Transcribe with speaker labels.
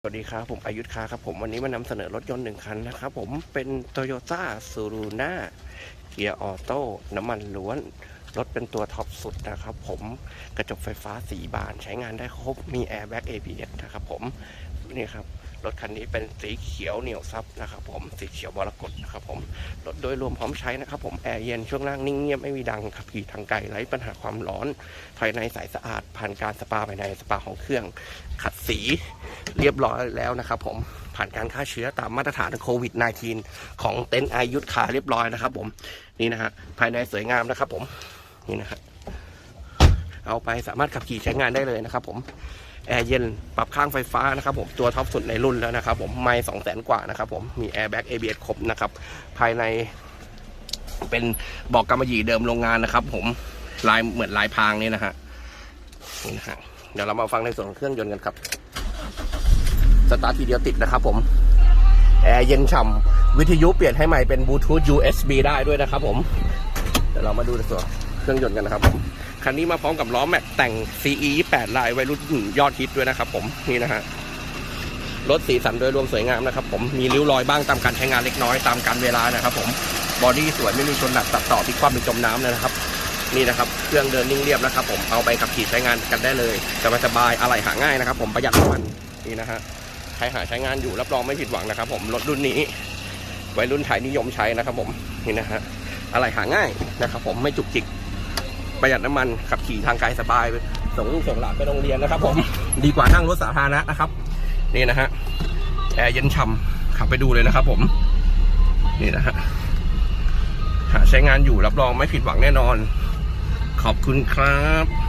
Speaker 1: สวัสดีครับ ผมอายุทธคาครับผมวันนี้มานำเสนอรถยนต์หนึ่งคันนะครับผมเป็น Toyota s u r u n a เกียร์ออโต้น้ำมันล้วน รถเป็นตัวท็อปสุดนะครับผมกระจกไฟฟ้าสีบานใช้งานได้ครบมี Airbag ABS นะครับผมนี่ครับ รถคันนี้เป็นสีเขียวเหนียวซับนะครับผมสีเขียวมรกตนะครับผมรถโดยรวมพร้อมใช้นะครับผมแอร์เย็นช่วงล่างนิ่งเงียบไม่มีดังขับขี่ทางไกลไร้ปัญหาความร้อน ภายในใสสะอาดผ่านการสปาภายในสปาของเครื่องขัดสี เรียบร้อยแล้วนะครับผมผ่านการฆ่าเชื้อตามมาตรฐานโควิด -19 ของเต็นท์อายุทคาเรียบร้อยนะครับผมนี่นะฮะภายในสวยงามนะครับผมนี่นะฮะเอาไปสามารถขับขี่ใช้งานได้เลยนะครับ ผมแอร์เย็นปรับข้างไฟฟ้านะครับผมตัวท็อปสุดในรุ่นแล้วนะครับผมไม่สองแสนกว่านะครับผมมีแอร์แบ็ก ABS ครบนะครับภายในเป็นบอกกำมะหยี่เดิมโรงงานนะครับ ผมลายเหมือนลายพรางนี่นะฮะนี่นะฮะเดี๋ยวเรามาฟังในส่วนของเครื่องยนต์กันครับ สตาร์ททีเดียวติดนะครับผม แอร์เย็นฉ่ำวิทยุเปลี่ยนให้ใหม่เป็นบลูทูธ USB ได้ด้วยนะครับผม เดี๋ยวเรามาดูในส่วนเครื่องยนต์กันนะครับผม คันนี้มาพร้อมกับล้อแม็กแต่ง CE 8ลายวัยรุ่นยอดฮิตด้วยนะครับผมนี่นะฮะรถสีสันโดยรวมสวยงามนะครับผมมีริ้วรอยบ้างตามการใช้งานเล็กน้อยตามการเวลานะครับผมบอดี้สวยไม่มีชนหนักตัดต่อพลิกคว่ำหรือจมน้ำเลยนะครับ นี่นะครับเครื่องเดินนิ่งเรียบนะครับ ผมเอาไปขับขี่ใช้งานกันได้เลยสบายๆอะไรหาง่ายนะครับ ผมประหยัดน้ำมันนี่นะฮะ ใครหาใช้งานอยู่รับรองไม่ผิดหวังนะครับ ผมรถรุ่นนี้วัยรุ่นไทยนิยมใช้นะครับ ผมนี่นะฮะอะไรหาง่ายนะครับ ผมไม่จุกจิกประหยัดน้ำมันขับขี่ทางไกลสบายส่งลูกส่งหลานไปโรงเรียนนะครับ ผมดีกว่านั่งรถสาธารณะนะครับ นี่นะฮะแอร์เย็นฉ่ำขับไปดูเลยนะครับ ผมนี่นะฮะหาใช้งานอยู่รับรองไม่ผิดหวังแน่นอน ขอบคุณครับ